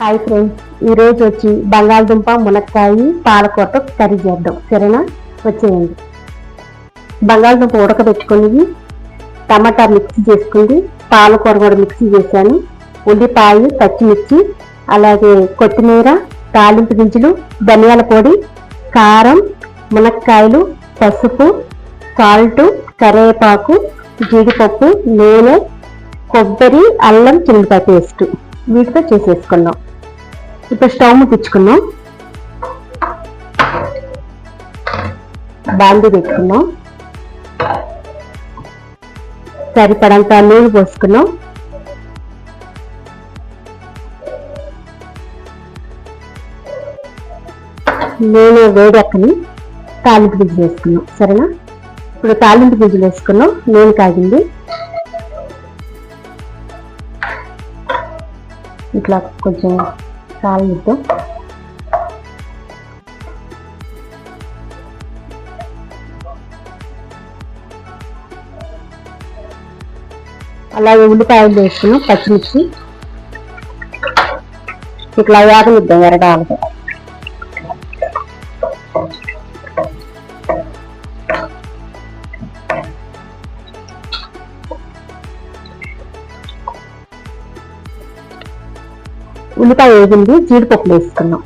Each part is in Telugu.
హాయ్ ఫ్రెండ్స్ ఈ రోజు వచ్చి బంగాళదుంప మునక్కాయ పాలకూర కర్రీ చేద్దాం. సరేనా? వచ్చేయండి. బంగాళదుంప ఉడకబెట్టుకుని టమాటా మిక్సీ చేసుకుంది. పాలకూర కూడా మిక్సీ చేశాను. ఉల్లిపాయ పచ్చిమిర్చి అలాగే కొత్తిమీర తాలింపు గింజలు ధనియాల పొడి కారం మునక్కాయలు పసుపు సాల్ట్ కరివేపాకు జీడిపప్పు నూనె కొబ్బరి అల్లం చిల్లిపాయ పేస్ట్. వీటితో చేసేసుకున్నాం. ఇప్పుడు స్టవ్ ముట్టించుకున్నాం బాండి పెట్టుకున్నాం సరిపడంత నూనె పోసుకున్నాం నూనె వేడెక్కని తాలింపు గింజలు వేసుకున్నాం సరేనా? ఇప్పుడు తాలింపు గింజలు వేసుకున్నాం నూనె కాగింది. ఇట్లా కొంచెం కాలిద్దాం అలాగే ఉల్లిపాయలు వేసుకున్నాం పచ్చిమిర్చి. ఇట్లా వేగనిద్దాం ఎరడాలతో ఉల్లిపాయ వేగింది జీడిపప్పులు వేసుకున్నాం.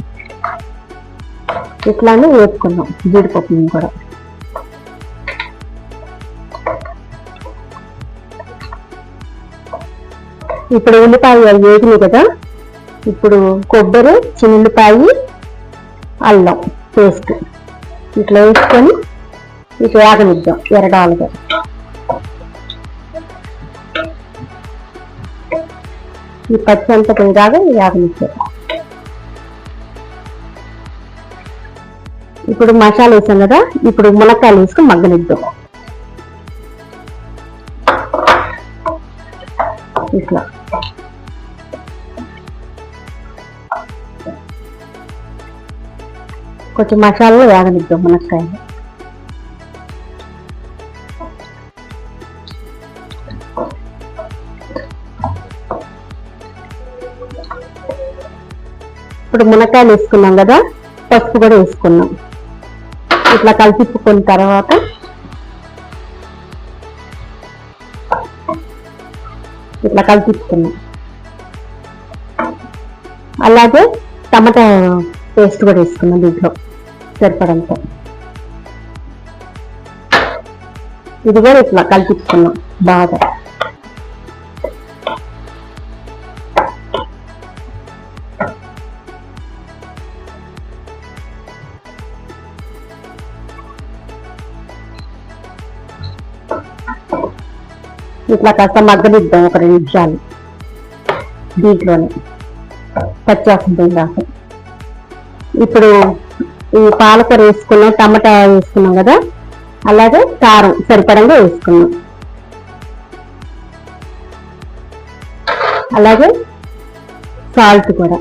ఇట్లానే వేసుకున్నాం జీడిపప్పుని కూడా. ఇప్పుడు ఉల్లిపాయ వేగినాయి కదా ఇప్పుడు కొబ్బరి చిన్నుల్లిపాయ అల్లం పేస్ట్. ఇట్లా వేసుకొని ఇట్లా వేగనిద్దాం ఎరడాలుగా ఈ పచ్చి అంతా పోయేదాకా వేగనిచ్చారు ఇప్పుడు మసాలా వేసాం కదా ఇప్పుడు మునక్కాయలు వేసుకుని మగ్గనిద్దాం. ఇట్లా. కొంచెం మసాలా వేగనిద్దాం మునక్కాయలు. ఇప్పుడు మునక్కాయలు వేసుకున్నాం కదా పసుపు కూడా వేసుకున్నాం. ఇట్లా కలిపిప్పుకున్న తర్వాత ఇట్లా కలిపిప్పుకున్నాం అలాగే టమాటా పేస్ట్ కూడా వేసుకున్నాం దీంట్లో సరిపడంత. ఇది కూడా ఇట్లా కలిపించుకున్నాం బాగా. ఇట్లా కాస్త మగ్గనిద్దాం ఒక రెండు నిమిషాలు. దీంట్లోనే. పచ్చేస్తుంది దాకా ఇప్పుడు ఈ పాలకూర వేసుకున్నాం టమాటా వేసుకున్నాం కదా? అలాగే కారం సరిపడంగా వేసుకున్నాం. అలాగే సాల్ట్ కూడా.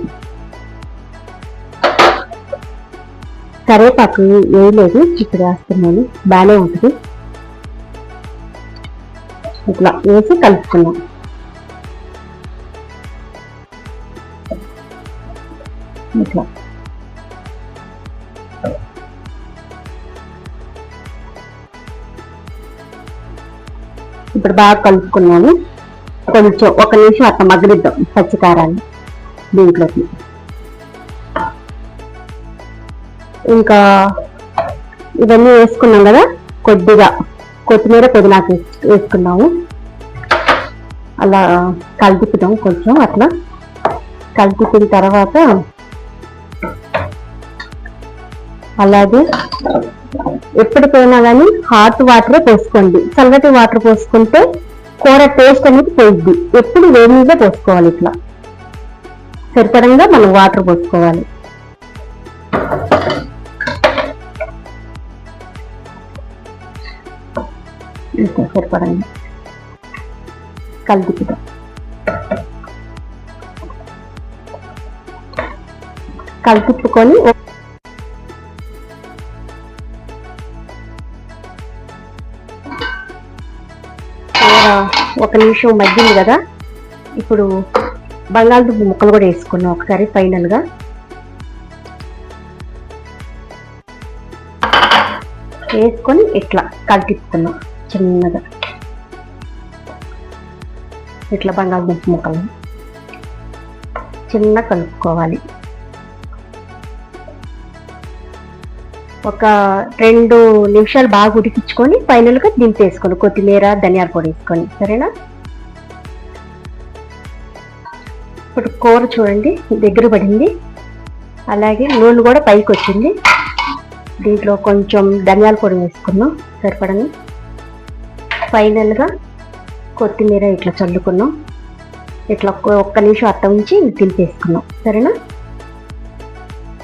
కరివేపాకు వేయలేదు చిక్కుడు వేస్తున్నాను. బాగానే ఉంటుంది. ఇట్లా వేసి కలుపుకున్నాం. ఇట్లా. ఇప్పుడు బాగా కలుపుకున్నాము. కొంచెం ఒక నిమిషం అట్లా మగ్గనిద్దాం పచ్చికారాన్ని దీంట్లోకి. ఇంకా ఇవన్నీ వేసుకున్నాం కదా కొద్దిగా. కొత్తిమీర పుదీనాకు వేసుకున్నాము. అలా కలిపిద్దాం కొంచెం అట్లా. కలిపిన తర్వాత అలాగే ఎప్పటికైనా కానీ హాట్ వాటరే పోసుకోండి. చల్లటి వాటర్ పోసుకుంటే కూర టేస్ట్ అనేది పోయిద్ది. ఎప్పుడు వేడి నీళ్ళే పోసుకోవాలి ఇట్లా. సరిపడంగా మనం వాటర్ పోసుకోవాలి. ఇంకా సరిపడంగా కలిపిద్దాం కలిపిప్పుకొని ఒక నిమిషం మగ్గింది కదా. ఇప్పుడు బంగాళదుంప ముక్కలు కూడా వేసుకున్నాం ఒకసారి ఫైనల్గా. వేసుకొని ఇట్లా కలిపిస్తున్నాం. చిన్నగా. ఇట్లా బంగాళదుంప ముక్కలు. చిన్న కలుపుకోవాలి. ఒక రెండు నిమిషాలు బాగా ఉడికించుకొని ఫైనల్గా దింపేసుకొని కొత్తిమీర ధనియాల పొడి వేసుకొని సరేనా? ఇప్పుడు కూర చూడండి దగ్గర పడింది. అలాగే నూనె కూడా పైకి వచ్చింది. దీంట్లో కొంచెం ధనియాల పొడి వేసుకున్నాం సరిపడని? ఫైనల్గా కొత్తిమీర ఇట్లా చల్లుకున్నాం. ఇట్లా ఒక్క- ఒక్క నిమిషం అట్ట ఉంచి దింపేసుకున్నాం సరేనా?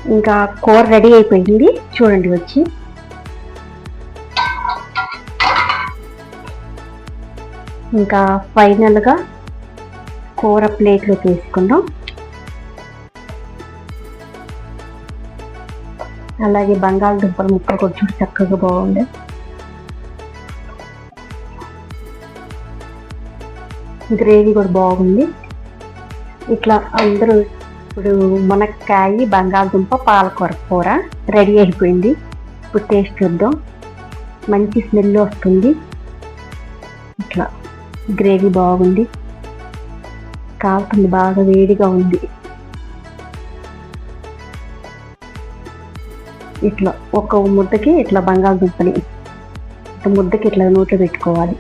ఇంకా కూర రెడీ అయిపోయింది. చూడండి వచ్చి. ఇంకా ఫైనల్గా కూర ప్లేట్లో తీసుకుందాం అలాగే బంగాళదుంపల ముక్కలు కూడా చూసి చక్కగా బాగుండే. గ్రేవీ కూడా బాగుంది. ఇట్లా అందరూ ఇప్పుడు మునక్కాయ బంగాళదుంప పాలకూర కూర రెడీ అయిపోయింది. ఇప్పుడు టేస్ట్ చూద్దాం. మంచి స్మెల్ వస్తుంది. ఇట్లా గ్రేవీ బాగుంది. కాలుతుంది బాగా వేడిగా ఉంది. ఇట్లా ఒక ముద్దకి ఇట్లా బంగాళదుంపని ముద్దకి ఇట్లా నోట్లో పెట్టుకోవాలి.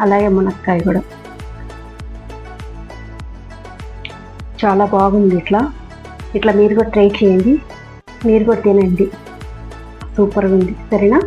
అలాగే మునక్కాయ కూడా. చాలా బాగుంది ఇట్లా. ఇట్లా మీరు కూడా ట్రై చేయండి. మీరు కూడా తినండి. సూపర్గా ఉంది. సరేనా?